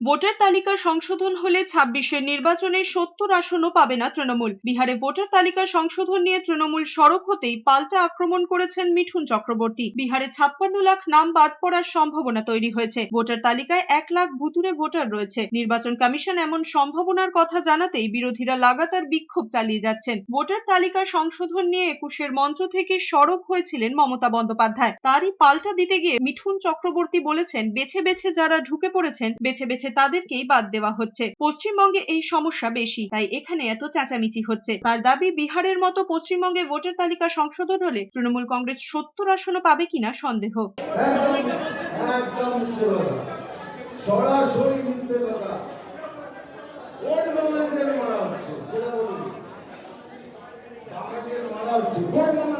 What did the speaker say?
Voter তালিকা সংশোধন হলে ছাব্বিশের নির্বাচনে সত্তর আসনও পাবে না তৃণমূল। বিহারে ভোটার তালিকা সংশোধন নিয়ে তৃণমূল সরব হতেই পাল্টা আক্রমণ করেছেন মিঠুন চক্রবর্তী। বিহারে ছাপ্পান্ন লাখ নাম বাদ পড়ার সম্ভাবনা তৈরি হয়েছে। ভোটার তালিকায় এক লাখ ভুতুরে ভোটার রয়েছে। নির্বাচন কমিশন এমন সম্ভাবনার কথা জানাতেই বিরোধীরা লাগাতার বিক্ষোভ চালিয়ে যাচ্ছেন। ভোটার তালিকা সংশোধন নিয়ে একুশের মঞ্চ থেকে সরব হয়েছিলেন মমতা বন্দ্যোপাধ্যায়। তারই পাল্টা দিতে গিয়ে মিঠুন চক্রবর্তী বলেছেন, বেছে বেছে যারা ঢুকে পড়েছেন, বেছে বেছে তাদেরকেই বাদ দেওয়া হচ্ছে। পশ্চিমবঙ্গে এই সমস্যা বেশি, তাই এখানে এত চেঁচামেচি হচ্ছে। তার দাবি, বিহারের মতো পশ্চিমবঙ্গে ভোটার তালিকা সংশোধন হলে তৃণমূল কংগ্রেস সত্তর আসনও পাবে কিনা সন্দেহ। সরাসরি মারা হচ্ছে? সেটা বলুন।